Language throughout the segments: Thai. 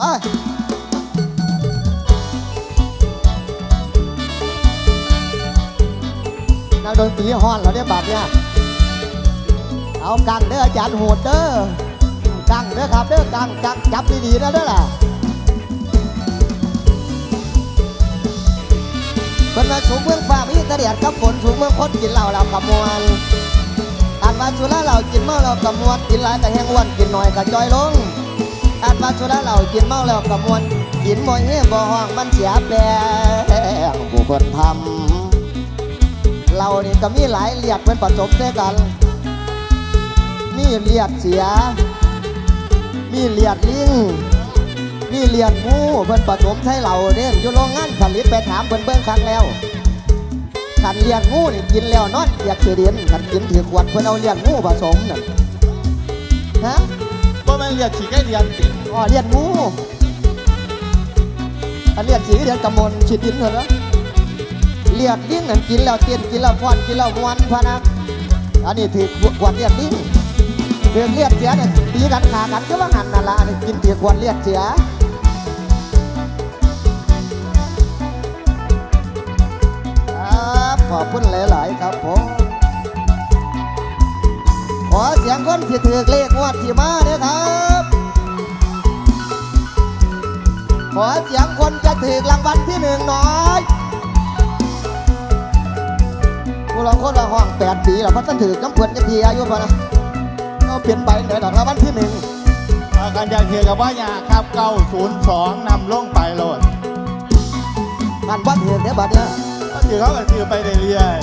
เอ้ยนักดนตรีฮอนเราได้บาดเนี่ยเอากังเด้ออาจารย์โหดเด้อกังเด้อครับเด้อกังกังจับดีๆนะเด้อล่ะเป็นมาสูงเมืองฟ้ามีตะเดียดกับฝนสูงเมืองคนกินเหล้าเรากำมวลอันว่าสุราเรากินเมาเรากำมวลกินหลายก็แห้งอ้วนกินหน่อยก็จอยลง อันว่าสุราเรากินเมาแล้วกำมวลกินบ่เฮ่บ่ห้องมันเสียแปลงผู้คนทำเรานี่ก็มีหลายเลียดเป็นผสมด้วยกัน มีเลียดเสีย มีเลียดลิงมีเลียดมูเพิ่นผสมใช้เราเนี่ยอยู่โรงงานผลิตไปถามเพิ่นเบิ่งครั้งแล้วขันเลียดงูนี่กินแล้วนอนอยากเสียดียนขันกินถือขวดเพิ่นเอาเลียดงูผสมน่ะฮะ ก็ไม่เรียกฉีกให้เรียนติอ๋อเลียดงูอันเลียดสีเดียนกำมลฉีดดินเหรอเลียดลิงนั่นกินแล้วเตียนกินแล้วฟอนกินแล้วมวนพะนะอันนี้ถือขวดเลียดลิงถือเลียดเสียเนี่ยตีกันขากันก็ว่าหันนั่นละอันนี้กินถือขวดเลียดเสียขอบคุณหลาย ๆ ครับผม อเสียงคนที่ถือเลขงวดที่มาเนี่ยครับ ขอเสียงคนจะถือรางวัลที่หนึ่งหน่อยผู้ลองคนละห้องแปดปีแล้วเพราะท่านถือน้ำเพื่อนจะทีอายุพอนะก็เปลี่ยนใบเลยดอกรางวัลที่หนึ่งอาการอยากเทียกับว่าอยากครับเก้าศูนย์สองนำลงไปโหลดมันวัดถือเดี๋ยวบัดเนี่ยก็ถือเขาก็ถือไปเรื่อย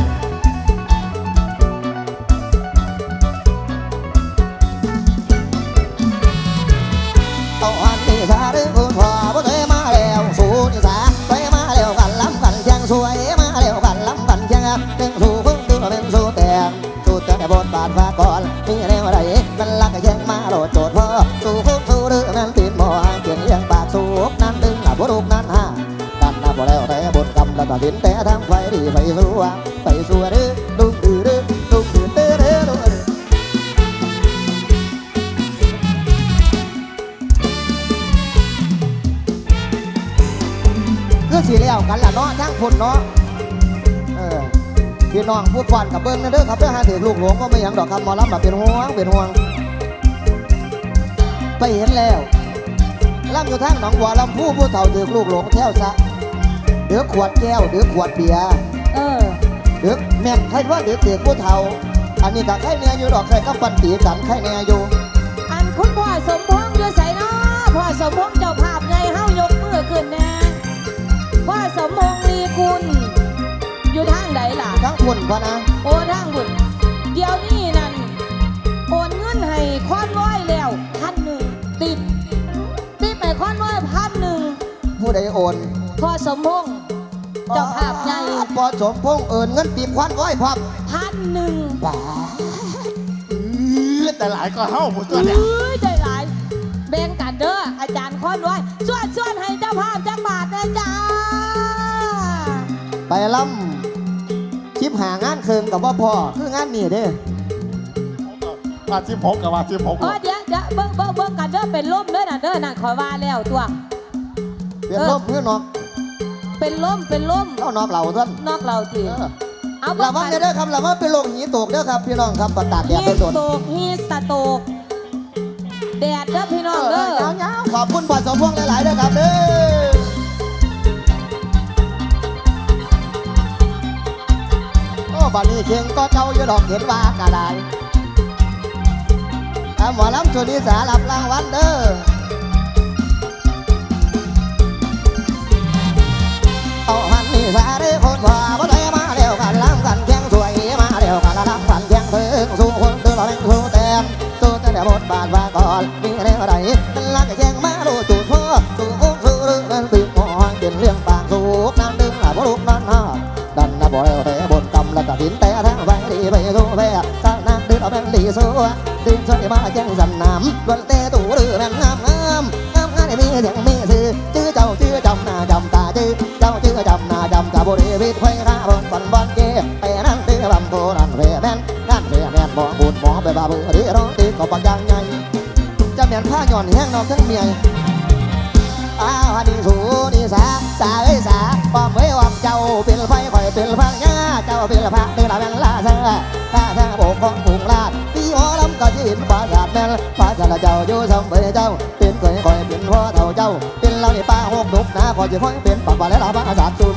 ำกันแข่งเรื่องสู่คุณดูเป็นสู่แต่งสู่แต่บทบาทฟ้าก่อนมีแนวอะไรมันลักแข่งมาโหลดโจทย์พ่อสู่คุณสู่เรื่องนั้นตีนหมอเขียนเลี้ยงปากสู่นั้นดึงหน้าบุรุษนั้นห้าดันหน้าบ่แล้วแต่บนกำแล้วตัดสินแต่ทางไฟดีไฟสู้ไฟสู้เด้องดุ้งดื้อดุ้งดื้อเด้อเด้อดุ้งดื้อคือสีแล้วกันล่ะเนาะทั้งคนเนาะ พี่น้องพูดฟันกับเบิ้งนะเด้อครับเด้อหาถือลูกหลวงก็ไม่หยังดอกครับหมอลำแบบเป็นห่วงเป็นห่วง ไปเห็นแล้วลำอยู่ทางหนองบัวลำผู้ผู้เฒ่าถือลูกหลวงแถวซะเดือขวดแก้วเดือขวดเบียร์เออเดือแม่นใครว่าเดือถือผู้เฒ่า อันนี้ก็ใครเนี่ยอยู่ดอกใครก็ปันตีกันใครเนี่ยอยู่อันคุณพ่อสมพงษ์อยู่ใส่เนาะพ่อสมพงษ์เจ้าภาพไงเฮายกมือขึ้นแน่พ่อสมพงษ์ลีกุล อยู่ทางใดล่ะ ทั้งคนพะนะ โอ้ทางบุญเดี๋ยวนี้นั่นโอนเงินให้คอนว้อยแล้วพันหนึ่งติดติดไปคอนว้อยพันหนึ่งผู้ใดโอนพ่อสมพงษ์เจ้าภาพใหญ่พอสมพงษ์เอินเงินปีบควันไว้พร้อมพันหนึ่งบ้าๆอื้อแต่หลายก็เฮ้าหมดตัวเนี่ยเอ้ยใจหลายแบ่งกันเด้ออาจารย์คอนว้อยส่วนส่วนให้เจ้าภาพจังบาทนะจ้าไปล่ำคลิป หางานเคิงกับว่าพ่อคืองานนี่เด้ว่าที่พกกับว่าที่พกเออเดี๋ยวเดี๋ยวเบิ่งเบิ่งเบิ่งกันเด้อเป็นล่มเด้อน่ะเด้อน่ะขอยว่าแล้วตัว เปลี่ยนลมเพื่อนนอกเป็นล่มเป็นล่มเอานอกเหล่าท่านนอกเราทีเออเอาระวังเด้อครับระวังเป็นโรคหีตกเด้อครับพี่น้องครับประตากแดดฮีโดนสโตกฮีสโตกแดดเด้อพี่ๆน้องเด้อยาวๆขอบคุณพ่อสมพงษ์หลายๆเด้อครับเด้อ บัดนี้เคียงก็เก่าอยู่ดอกเห็นว่ากระไดเอาหมอลำชวนนิสารับรางวัลเด้อ ไปดีไปสู้แพ้สร้างนักดึงเอาแบงดีสู้ดึงช่วยมาแข่งสนามวันแต่ตู่หรือแม่งงามงามงามงานมีเสียงมีสื่อชื่อเจ้าชื่อจำหน้าจำตาชื่อเจ้าชื่อจำหน้าจำตาบริวิตไว้ข้าบนบนบนเกแต่นั่นเตือบำโพนั่นเรแมนนั่นเรแมนบ่บุญหมอไปบาบือดีร้องตีก็ปักยังไงจะแมนผ้าหย่อนแห้งนอนทั้งเมียอ้าวอันนี้สูนี่สาสาเอ้ยสาความเอ้ความเจ้าเป็น คอยเป็นพังยาเจ้าเป็นพระเดือดเป็นลาเซอลาเซอโบกของกรุงราดพี่หมอลำก็ชินฟ้าศาดแม่นฟ้าศาสตร์เจ้าอยู่สมเบยเจ้า เป็นเคยคอยเป็นพ่อเท่าเจ้า เป็นเราในป่าหกดุกนะคอยจะคอยเป็นปากว่าและลาบ้าสาดจุ่ม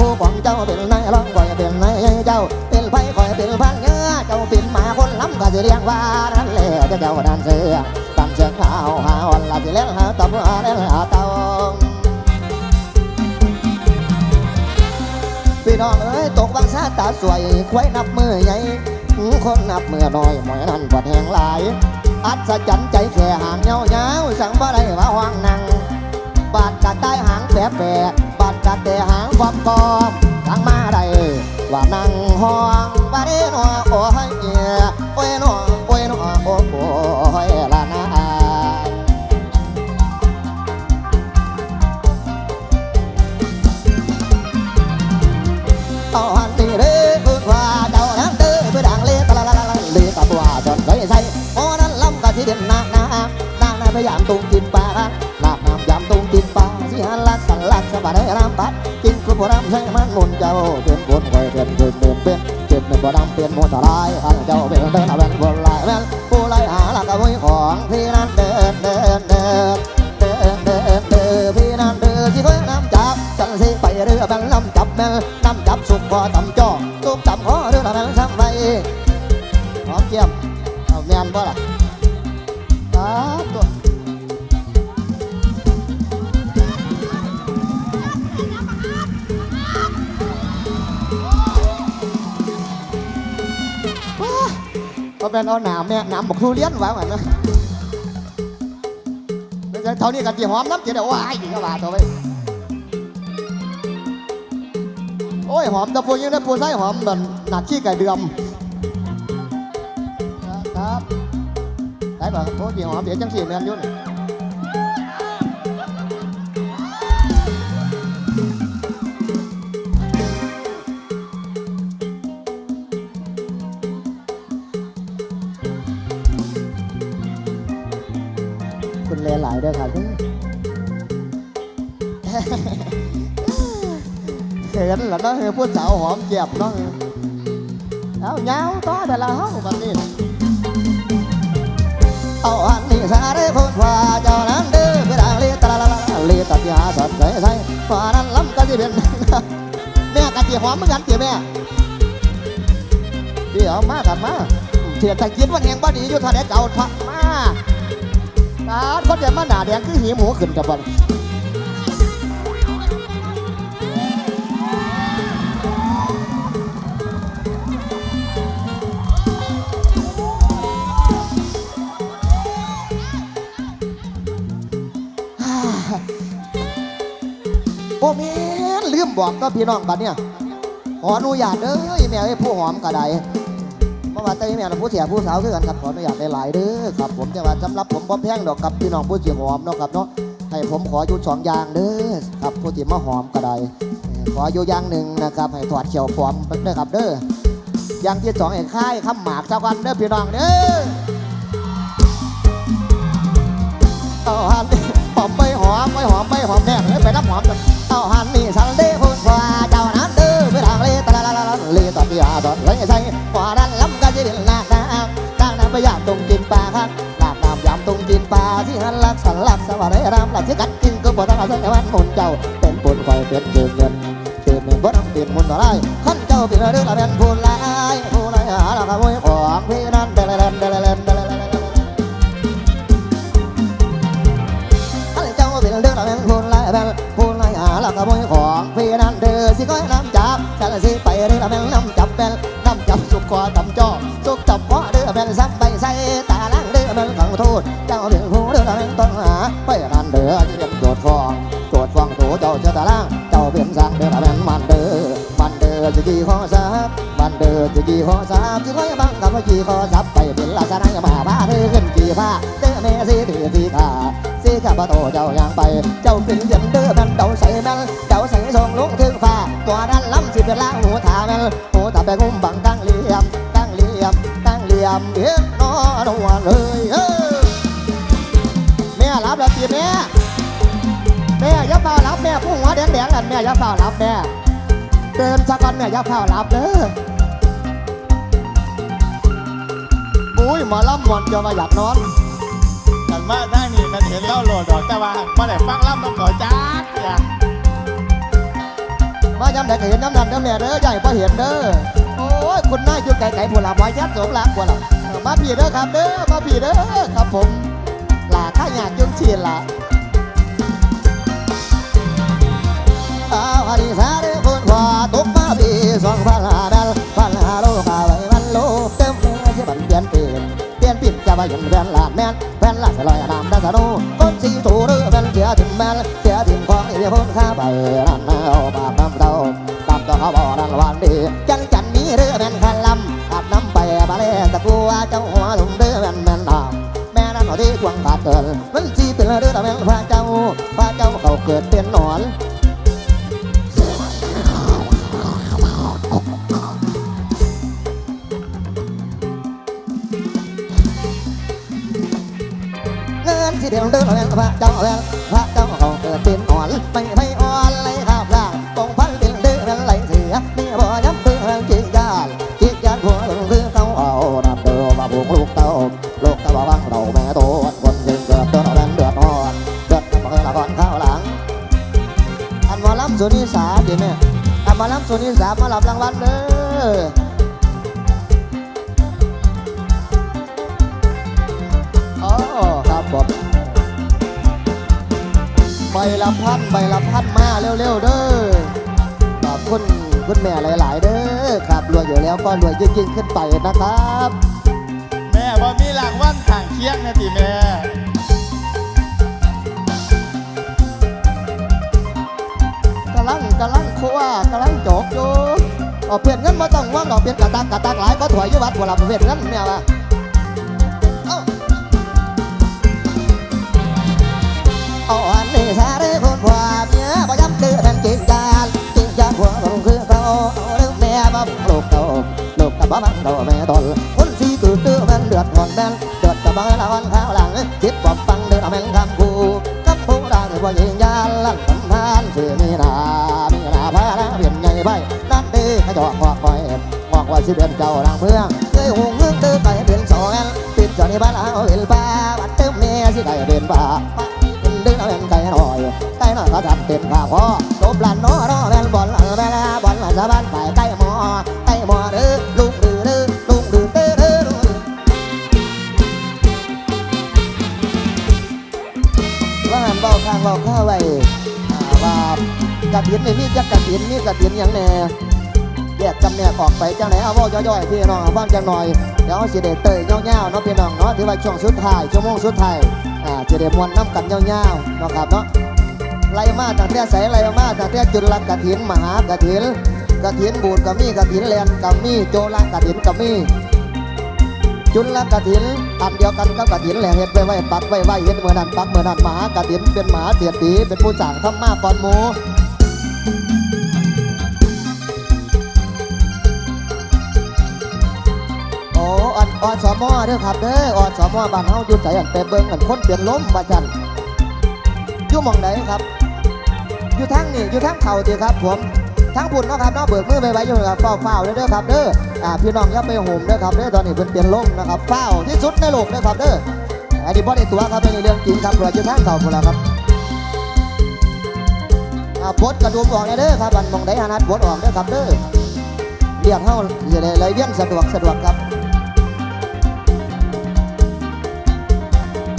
ผู้ของเจ้าเป็นนายร้องคอยเป็นนายเจ้า เป็นไฟคอยเป็นพังเงือเจ้าเป็นหมาคนล้ำก็จะเรียกว่านั่นแหละเจ้าดันเสือตันเชือกหาวหาวันละสิเลี้ยงหาตำรวจเลี้ยงหาเตาพี่น้องเอ้ยตกบังซาตาสวยควยนับมือใหญ่คนนับมือน้อยหมอยนั่นปวดแหงหลายอัศจรรย์ใจแค่หางเงาเงาสั่งบ่ได้ว่าห้องนั่งบาดกัดได้หางแปะแปะบาด กัดแต่หางความกอมสั่งมาได้ว่านั่งห้องบาดเนอโอ้ยเอียโอ้ยนอโอ้ยนอโอ้โอ้ยละนาเอาหันตีเด้อพูดว่าเจ้านั้นเด้อเพื่อดังเลี้ยตะละละละละเลี้ยกับว่าจนใส่ใส่โอ้นั้นล้ำกะที่เด่นนางนางนางนางพยายามตุงกินไป บัดให้น้ำปัดกินคุณผู้รำใช้มันมุนเจ้าเป็นคนไว้เป็นเป็นเป็นเป็นเจ็บเป็นบ่ดำเป็นมุนตรายหันเจ้าเป็นเดินเอาเป็นคนลายแม่นผู้ไล่หาลักกะวยของที่นั่นเดินเดินเดินเดินเดินเดินพี่นั่นเดินที่เคยน้ำจับจันสิไปเรือบังน้ำจับแม่นน้ำจับสุกพอตำจ่อง ก็เป็นเอาหนามเนี่ยหนามบอกทุเรียนว่าเหมือนนะเท่านี้กันจีหอมน้ำจีเดี๋ยวว่าไอีก็ว่าตัวไปโอ้ยหอมตะปูยังได้ปูไส้หอมแบบหนักขี้ไก่เดือมครับได้ป่ะโอ้จีหอมเดี๋ยวจังสี่เมือนยุ่น คุณหลายๆด้วยครับเห็นแล้วเนาะเฮ้ยพูดสาวหอมเจียบเนาะเอาเงาต่อแต่ละห้องแบบนี้เอาอันนี้สาได้พูดว่าเจ้านั้นเด้อไปดังเลียตะละละละเลียตะที่หาสดใสใสป่านั้นล้ำก็จะเป็นแม่กะจีหอมเหมือนกันจีแม่เดี๋ยวมากันมาเทียนตะกินวันแห่งบ้านดีอยู่ทะเลเก่าทะมา ตาดคนเดียวมาหนาแดงคือหีหมูขึ้นกับบ่โอ้แม่ลืมบอกก็พี่น้องบัดเนี่ยขออนุญาตเด้อแม่ไอ้ผู้หอมกระได ว่าแต่แม่นผู้เสียผู้สาวคือกันครับขออนุญาตหลายๆเด้อครับ ผมจะว่าสำหรับผมบ่แพงดอกครับพี่น้องผู้เสียหอมเนาะครับเนาะให้ผมขออยู่สองอย่างเด้อครับผู้ที่มาหอมกระได้ขออยู่อย่างหนึ่งนะครับให้ถอดเขียวฟอมเด้อครับเด้ออย่างที่สองให้ค่ายข้ามหมากเจ้ากันเด้อพี่น้องเด้อเอาหันนี่หอมไปหอมไปหอมไปหอมแน่เลยไปน้ำหอมเอาหันนี่สันเดพูดว่าเจ้านั้นเด้อไปทางเลตะละละละละเลตะที่หาสอนเลยใส่กว่านั้นล้ำกันจะเป็น ยามตรงกินปลาคันนากน้ำยามตรงกินปลาที่หันลักสันลักสวัสดิ์รำหลักที่กัดกินก็บ่ต้องเอาเส้นวันมุนเจ้า เป็นปุ่นคอยเป็นเกินเงินเกินเงินบ่ต้องเปลี่ยนมุนต่อได้ขั้นเจ้าเป็นเรื่องละเป็นผู้ลายผู้ลายหาละขโมยของพี่นั้นเดลเลนเดลเลนเดลเลนท่านเจ้าเป็นเรื่องเราเป็นผู้ไล่เป็นผู้ไล่หาแล้วก็มยของพี่นั้นเดือสิก้อยน้ำจับแต่ละสิไปเรื่องเราเป็นน้ำจับเป็นน้ำจับสุกคอต่ำจอสุกจับเพราะเดือเป็นซัก ขี่คอสับไปเป็นลักษณะมาพาเธอขึ้นขี่ผ้าเด้อแม่สีถือสีขาสีข้าพระโตเจ้าอย่างไป เจ้าเป็นย็นเด้อแม่นเจ้าใส่แม่นเจ้าใส่ทรงลุกถึงฟ้าตัวนั้นล้ำสิเป็นล่างหูถาแม่นหูถาไปงุ้มบังตั้งเหลี่ยม ตั้งเหลี่ยม ตั้งเหลี่ยมเอ็นนอนวันเลยเออแม่รับแล้วตีแม่แม่อย่าเฝ้ารับแม่ผู้หัวแดงๆนั่นแม่อย่าเฝ้ารับแม่เดินสักก่อนแม่อย่าเฝ้ารับเด้อ อุ้ยหมอลำมวนจะมาอยากนอนกันมาทางนี้มันเห็นเล่าโหลดดอกแต่ว่าไม่ได้ฟังล่ำต้องขอจักอย่างมาย้ำไหนก็เห็นน้ำนันเด้อแม่เด้อใหญ่พอเห็นเด้อโอ้ยคุณนายอยู่ไกลๆผู้หลับไว้ยัดสมรักกว่าล่ะเออมาพี่เด้อครับเด้อมาพี่เด้อครับผมหลาข้าอยากยุ่งชีนล่ะอ้าวอดีสาเด้อคุณพ่อตกมาปีสองพันห้า ยนปิดจะว่าอย่างแฟนลาดแม่นแฟนลาดสลอยน้ำดัสโนคนสีสูเรือแม่นเสียถึงแม่นเสียถึงของอีพ้นข้าไปนั่นเอาบาปน้ำเต้าตามตัวเขาบอกนั่นวันดีจังจันมีเรือแม่นคันลำอาบน้ำไปมาเลยตะกัวเจ้าหัวถุงเรือแม่นแม่นดำแม่นั่นเอาที่ควงขาดเกินมันสีเป็นเรือต่แม่นพระเจ้าพระเจ้าเขาเกิดเป็นหนอน นที่เดียวเดินแวงพระเจ้าแวงพระเจ้าเขาเกิดเป็นอ่อนไม่ไม่อ่อนเลยข้าวล่างกองพันเป็นเดือนไหลเสียนี่บ่ย้ำเตือนจิกยานจิกยานหัวลงคือเขาเอาดับเดือมาบุกลูกเต้าลูกเต้าวังเราแม่โตคนยืนเกิดเดือดแวนเดือดอ่อนเดือดมาเออละก่อนข้าวหลัง อันมอลำสุนิสาดีไหมอันมอลำสุนิสามารับรางวัลเด้อ ใบละพันใบละพันมาเร็วๆเด้อขอบคุณคุณแม่หลาย ๆ เด้อครับรวยอยู่แล้วก็รวยยิ่งๆขึ้นไปนะครับ แม่บ่มีรางวัลทางเคียงนะติแม่กำลังกำลังคั่วกำลังโจกอยู่เอาเปลี่ยนเงินมาต้องว่างดอกเปลี่ยนกระตักกระตักหลายก็ถอยอยู่วัดบัวลำเปลี่ยนเงินแม่ว่า อันนี้ซาเด้อคนผัวเมียบ่ยับเดือดจริงจานจริงจานผัวลงคือเขาเอาเรื่องแม่บอกลูกเต่าลูกกับบ้ามันโตแม่ตนคนสีตื่นตื้อมันเดือดร้อนแม่นเดือดกับบ้าละวันข้าวหลังจิตบอกฟังเดือดเอาแม่งคำกูกับผู้ด่าที่ว่ายิงยานลั่นสำพานเสือมีนามีนาพานาเปลี่ยนใหญ่ไปนั่นด้ขจอกคอกคอยบอกว่าสิเป็นเจ้าดังเพื่องเคยหงเงือตื้อไปเป็นสองติดจอนี่บ้านเอาเห็นป้าบัดเติมเมียสิได้เป็นป้า ก่หน่อยก็จัดเต็มข้าวพอตบหลันน้อรอแมนบอลเออแม่ละบอลสะบ้านไปไก่หมอไก่หมอเด้อลุงดื้อเด้อลุงดื้อเด้อเด้อลุงดื้อว่าหันเบาข้างเบาข้าไว้อ่าว่ากระถินนี่มีจักกระถินมีกระถินอย่างแน่แยกจำแนกออกไปจังไหนเอาว่าย่อยๆพี่น้องเอางจังหน่อยเดี๋ยวสิเดเตยเงาๆเนาะพี่น้องเนาะถือว่าช่วงสุดท้ายชั่วโมงสุดท้ายอ่าจะได้มวนน้ำกันเงาๆเนาะครับเนาะ ไล่มาตั้งแต่ใสไล่มาตั้งแต่จุลกถินมหากถินกถินบูดกับมีกถินแลนกับมีโจลกถินกับมีจุลกถินอันเดียวกันกับกถินแหละเฮ็ดไว้ไว้ปักไว้ไว้เฮ็ดเมื่อนั้นปักเมื่อนั้นมหากถินเป็นมหาเสียตีเป็นผู้จ่งทำมาก่อนหมูโอ้อันอสมอเด้อครับเด้ออสมบ้านเฮาอยู่ใจอันไปเบิ่งอันคนเปลี่ยนล้มว่าจันอยู่มองไหนครับ อยู่ทั้งนี่อยู่ทั้งเข่าดีครับผมทั้งบุญนะครับเนาะเบิกมือไปไว้อยู่ครับเฝ้าเฝ้าเด้อครับเด้ออ่าพี่น้องอย่าไปโหมเด้อครับเด้อตอนนี้เพิ่นเปลี่ยนลมนะครับเฝ้าที่สุดในโลกเด้อครับเด้ออันนี้บ่ได้ตัวครับเป็นเรื่องจริงครับเราอยู่ทั้งเข่าพุ่นละครับอ่าปดกระดุมออกเด้อครับอันมองไหนหานัดปดออกเด้อครับเด้อเรียกเฮาสิได้เลยเวียนสะดวกสะดวกครับ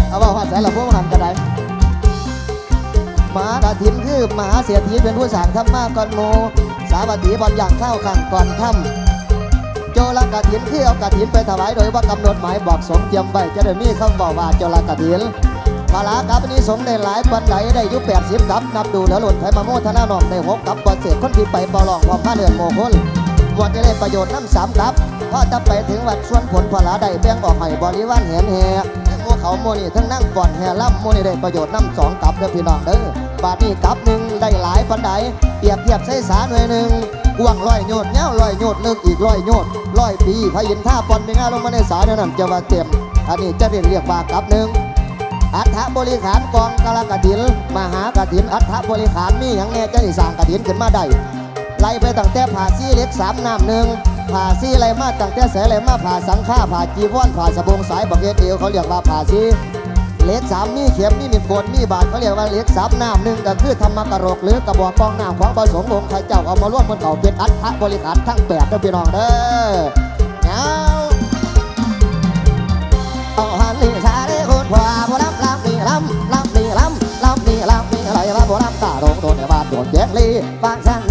เอาว่าว่าใส่ละพวกมันก็ได้ มากระถินคือมหาเสียทีเป็นผู้สร้างธรรมาก่อนโม สาวัตถีบอลอย่างข้าวขังก่อนค่ำโจรกระถินคือเอากระถินไปถวายโดยว่ากำหนดหมายบอกสมเตรียมไว้จะได้มีคำบอกว่าโจรกระถินภาระกับนี้สงได้หลายปันใดได้อยุแปดสิบกับนับดูแล้วหล่นไทยมาโมทนาหนองได้หกกับก่อนเสร็จคนที่ไปปอลองพร้อมผ้าเดือนโมคนมวดจะได้ประโยชน์น้ำสามกับพอจะไปถึงวัดชวนผลพลาได้แบ่งออกให้บริวารเห็นแห่ทั้งหมูเขาโมนี่ทั้งนั่งก่อนแห่ล่ำโมนี่ได้ประโยชน์น้ำสองกับเด้อพี่น้องเด้อ บาทนี้กับหนึ่งได้หลายปันใดเปรียบเทียบใช้สาหน่วยหนึ่งกว้างร้อยโยดเงาร้อยโยดลึกอีกร้อยโยดร้อยปีพระอินท่าปอนเป็นงาลงมาในสาเดียวนั้นจะว่าเต็มอันนี้จะเรียกเรียกว่ากับหนึ่งอัฐบริขารกองกะลกถินมหากถินอัฐบริขารมีอย่างแน่จะได้สร้างกถินขึ้นมาได้ไล่ไปตั้งแต่ผ่าซี่เล็กสามน้ำหนึ่งผ่าซี่ไรมาตั้งแต่แสไรมาผ่าสังฆาผ่าจีวรผ่าสบงสายบักเกตเดียวเขาเรียกว่าผ่าซี่ เล็กสามมีเข็มมีมีดโกนมีบาดเขาเรียกว่าเล็กสามน้ำหนึ่งก็คือธรรมกรกหรือกระบอกกองน้ำของประสงค์องค์ใครเจ้าเอามาร่วมบนเขาเป็นอัฐบริขารทั้งแปดเด้อพี่น้องเด้อเงาเอาหันนี่ชาได้คุณพ่อผู้รับรับนี่ลำรับนี่ลำรับนี่ลำนี่อะไรวะผู้รับตาโดนโดนในบ้านโดนเจ็ดลีบางสันน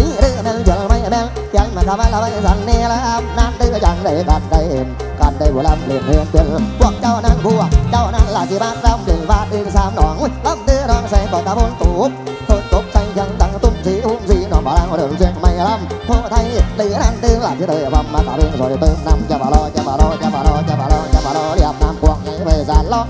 ี่เรื่อง ยังมาทำอะไรสันนี่ละนั่นดื้อยังได้กันได้เห็นกันได้ผู้รับเล่นเรียนเป็นพวกเจ้านั้นพวกเจ้านั้นละสิบ้านรำดึงบาดดึงสามหนองลำดื้อร้องใส่กอนตาบนตูบทุนตกใจยังดังตุ้มสีหุ้มสีหนองบาลังเดินเชียงไม่ลำผู้ไทยหรือนั่นดื้อละที่เธอพมาตาเรื่องสวยเติมน้ำจะบาลอจะบาลอจะบาลอจะบาลอจะบาลอเรียบน้ำพวงไงไปสารล้อ